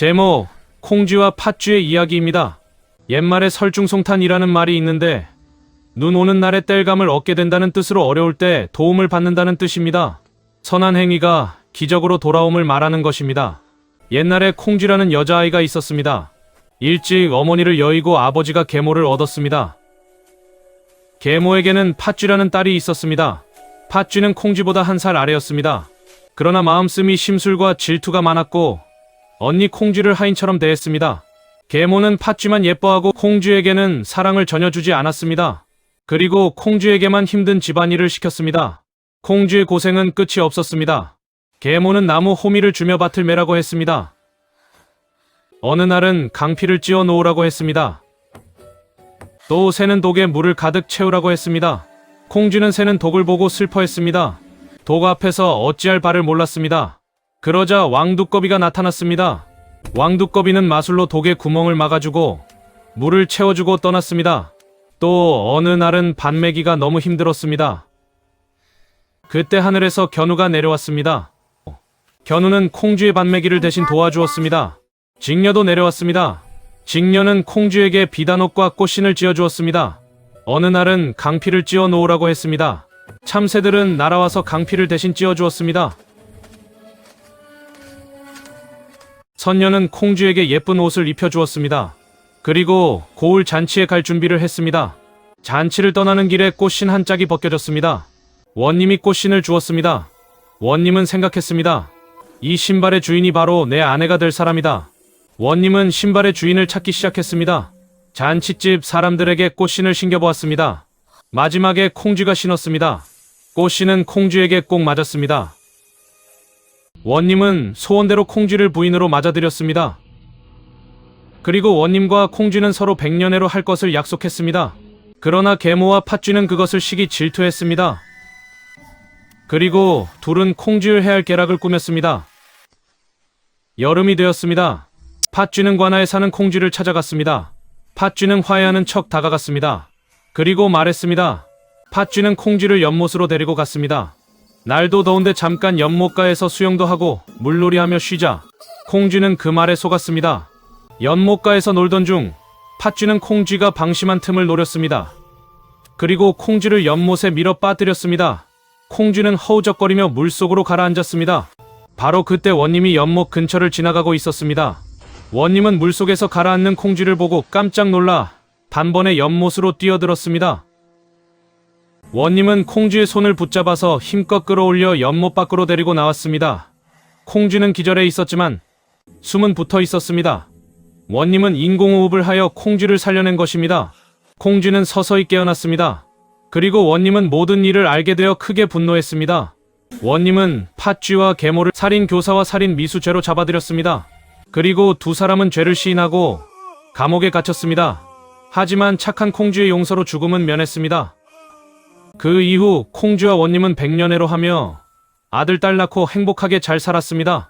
제목, 콩쥐와 팥쥐의 이야기입니다. 옛말에 설중송탄이라는 말이 있는데, 눈 오는 날에 땔감을 얻게 된다는 뜻으로 어려울 때 도움을 받는다는 뜻입니다. 선한 행위가 기적으로 돌아옴을 말하는 것입니다. 옛날에 콩쥐라는 여자아이가 있었습니다. 일찍 어머니를 여의고 아버지가 계모를 얻었습니다. 계모에게는 팥쥐라는 딸이 있었습니다. 팥쥐는 콩쥐보다 한 살 아래였습니다. 그러나 마음씀이 심술과 질투가 많았고 언니 콩쥐를 하인처럼 대했습니다. 계모는 팥쥐만 예뻐하고 콩쥐에게는 사랑을 전혀 주지 않았습니다. 그리고 콩쥐에게만 힘든 집안일을 시켰습니다. 콩쥐의 고생은 끝이 없었습니다. 계모는 나무 호미를 주며 밭을 매라고 했습니다. 어느 날은 강피를 찌어 놓으라고 했습니다. 또 새는 독에 물을 가득 채우라고 했습니다. 콩쥐는 새는 독을 보고 슬퍼했습니다. 독 앞에서 어찌할 바를 몰랐습니다. 그러자 왕두꺼비가 나타났습니다. 왕두꺼비는 마술로 독의 구멍을 막아주고 물을 채워주고 떠났습니다. 또 어느 날은 반매기가 너무 힘들었습니다. 그때 하늘에서 견우가 내려왔습니다. 견우는 콩쥐의 반매기를 대신 도와주었습니다. 직녀도 내려왔습니다. 직녀는 콩쥐에게 비단옷과 꽃신을 찧어주었습니다. 어느 날은 강피를 찧어 놓으라고 했습니다. 참새들은 날아와서 강피를 대신 찧어주었습니다. 선녀는 콩쥐에게 예쁜 옷을 입혀주었습니다. 그리고 고울 잔치에 갈 준비를 했습니다. 잔치를 떠나는 길에 꽃신 한 짝이 벗겨졌습니다. 원님이 꽃신을 주었습니다. 원님은 생각했습니다. 이 신발의 주인이 바로 내 아내가 될 사람이다. 원님은 신발의 주인을 찾기 시작했습니다. 잔치집 사람들에게 꽃신을 신겨보았습니다. 마지막에 콩쥐가 신었습니다. 꽃신은 콩쥐에게 꼭 맞았습니다. 원님은 소원대로 콩쥐를 부인으로 맞아들였습니다. 그리고 원님과 콩쥐는 서로 백년해로 할 것을 약속했습니다. 그러나 계모와 팥쥐는 그것을 시기 질투했습니다. 그리고 둘은 콩쥐를 해할 계략을 꾸몄습니다. 여름이 되었습니다. 팥쥐는 관아에 사는 콩쥐를 찾아갔습니다. 팥쥐는 화해하는 척 다가갔습니다. 그리고 말했습니다. 팥쥐는 콩쥐를 연못으로 데리고 갔습니다. 날도 더운데 잠깐 연못가에서 수영도 하고 물놀이하며 쉬자. 콩쥐는 그 말에 속았습니다. 연못가에서 놀던 중 팥쥐는 콩쥐가 방심한 틈을 노렸습니다. 그리고 콩쥐를 연못에 밀어 빠뜨렸습니다. 콩쥐는 허우적거리며 물속으로 가라앉았습니다. 바로 그때 원님이 연못 근처를 지나가고 있었습니다. 원님은 물속에서 가라앉는 콩쥐를 보고 깜짝 놀라 단번에 연못으로 뛰어들었습니다. 원님은 콩쥐의 손을 붙잡아서 힘껏 끌어올려 연못 밖으로 데리고 나왔습니다. 콩쥐는 기절해 있었지만 숨은 붙어 있었습니다. 원님은 인공호흡을 하여 콩쥐를 살려낸 것입니다. 콩쥐는 서서히 깨어났습니다. 그리고 원님은 모든 일을 알게 되어 크게 분노했습니다. 원님은 팥쥐와 계모를 살인 교사와 살인 미수죄로 잡아들였습니다. 그리고 두 사람은 죄를 시인하고 감옥에 갇혔습니다. 하지만 착한 콩쥐의 용서로 죽음은 면했습니다. 그 이후 콩쥐와 원님은 백년해로 하며 아들 딸 낳고 행복하게 잘 살았습니다.